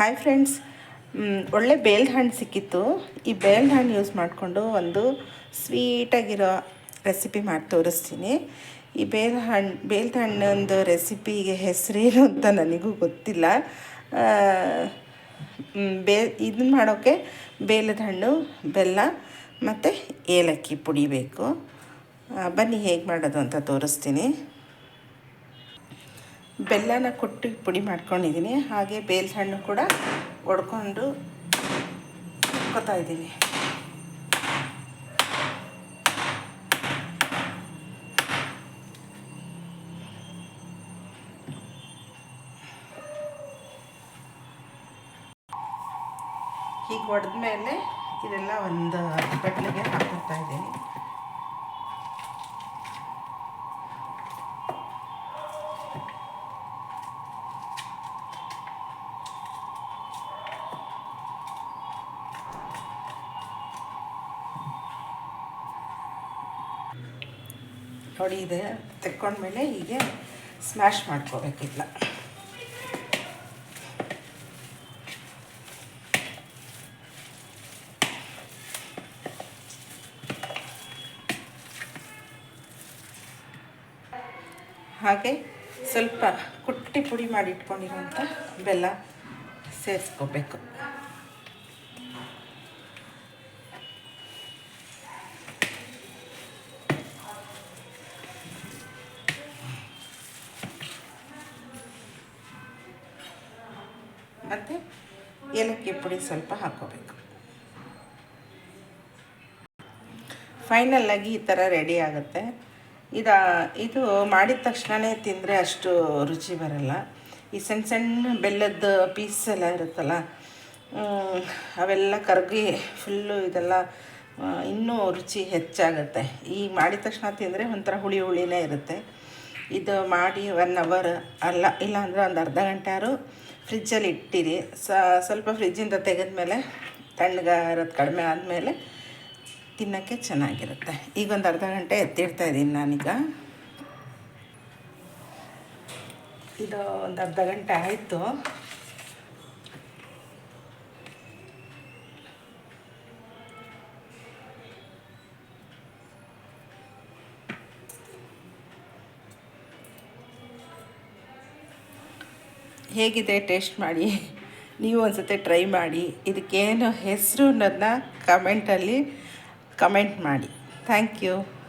Hi friends ಒಳ್ಳೆ ಬೇಲ್ದ ಹಣ್ಣು ಸಿಕ್ಕಿತ್ತು. ಈ ಬೇಲ್ದ ಹಣ್ಣು ಯೂಸ್ ಮಾಡಿಕೊಂಡು ಒಂದು ಸ್ವೀಟಾಗಿರೋ ರೆಸಿಪಿ ಮಾಡಿ ತೋರಿಸ್ತೀನಿ. ಈ ಬೇಲ್ ಹಣ್ಣು ಬೇಲ್ದ ಹಣ್ಣೊಂದು ರೆಸಿಪಿಗೆ ಹೆಸರೇನು ಅಂತ ನನಗೂ ಗೊತ್ತಿಲ್ಲ. ಬೇ ಇದನ್ನ ಮಾಡೋಕ್ಕೆ ಬೇಲದ ಹಣ್ಣು, ಬೆಲ್ಲ ಮತ್ತು ಏಲಕ್ಕಿ ಪುಡಿ ಬೇಕು. ಬನ್ನಿ ಹೇಗೆ ಮಾಡೋದು ಅಂತ ತೋರಿಸ್ತೀನಿ. ಬೆಲ್ಲನ ಕೊಟ್ಟು ಪುಡಿ ಮಾಡ್ಕೊಂಡಿದ್ದೀನಿ. ಹಾಗೆ ಬೇಲ್ ಹಣ್ಣು ಕೂಡ ಒಡ್ಕೊಂಡು ಕೊತಾ ಇದ್ದೀನಿ. ಹೀಗೆ ಒಡೆದ್ಮೇಲೆ ಇದೆಲ್ಲ ಒಂದು ಬಟ್ಲಿಗೆ ಹಾಕ್ಕೊಡ್ತಾ ಇದ್ದೀನಿ. ನೋಡಿ ಇದೆ. ತೆಕ್ಕೊಂಡ್ಮೇಲೆ ಹೀಗೆ ಸ್ಮ್ಯಾಶ್ ಮಾಡ್ಕೋಬೇಕಿಲ್ಲ ಹಾಗೆ ಸ್ವಲ್ಪ ಕುಟ್ಟಿ ಪುಡಿ ಮಾಡಿ ಇಟ್ಕೊಂಡಿರುವಂಥ ಬೆಲ್ಲ ಸೇರಿಸ್ಕೋಬೇಕು. ಮತ್ತು ಏಲಕ್ಕಿ ಪುಡಿ ಸ್ವಲ್ಪ ಹಾಕ್ಕೋಬೇಕು. ಫೈನಲ್ಲಾಗಿ ಈ ಥರ ರೆಡಿ ಆಗುತ್ತೆ. ಇದು ಇದು ಮಾಡಿದ ತಕ್ಷಣವೇ ತಿಂದರೆ ಅಷ್ಟು ರುಚಿ ಬರಲ್ಲ. ಈ ಸಣ್ಣ ಸಣ್ಣ ಬೆಲ್ಲದ ಪೀಸ್ ಎಲ್ಲ ಇರುತ್ತಲ್ಲ ಅವೆಲ್ಲ ಕರಗಿ ಫುಲ್ಲು ಇದೆಲ್ಲ ಇನ್ನೂ ರುಚಿ ಹೆಚ್ಚಾಗುತ್ತೆ. ಈ ಮಾಡಿದ ತಕ್ಷಣ ತಿಂದರೆ ಒಂಥರ ಹುಳಿ ಹುಳಿನೇ ಇರುತ್ತೆ. ಇದು ಮಾಡಿ ಒನ್ ಅವರ್ ಅಲ್ಲ ಇಲ್ಲ ಅಂದರೆ ಒಂದು ಅರ್ಧ ಗಂಟೆ ಆದ್ರೂ ಫ್ರಿಜ್ಜಲ್ಲಿ ಇಟ್ಟಿರಿ. ಸ್ವಲ್ಪ ಫ್ರಿಜ್ಜಿಂದ ತೆಗೆದ್ಮೇಲೆ ತಣ್ಣಗ ಇರೋದು ಕಡಿಮೆ ಆದಮೇಲೆ ತಿನ್ನೋಕ್ಕೆ ಚೆನ್ನಾಗಿರುತ್ತೆ. ಈಗ ಒಂದು ಅರ್ಧ ಗಂಟೆ ಎತ್ತಿಡ್ತಾ ಇದ್ದೀನಿ ನಾನೀಗ. ಇದು ಒಂದು ಅರ್ಧ ಗಂಟೆ ಆಯಿತು. ಹೇಗಿದೆ ಟೇಸ್ಟ್ ಮಾಡಿ? ನೀವು ಒಂದ್ಸತಿ ಟ್ರೈ ಮಾಡಿ. ಇದಕ್ಕೇನು ಹೆಸರು ಅನ್ನೋದನ್ನ ಕಮೆಂಟಲ್ಲಿ ಕಮೆಂಟ್ ಮಾಡಿ. Thank you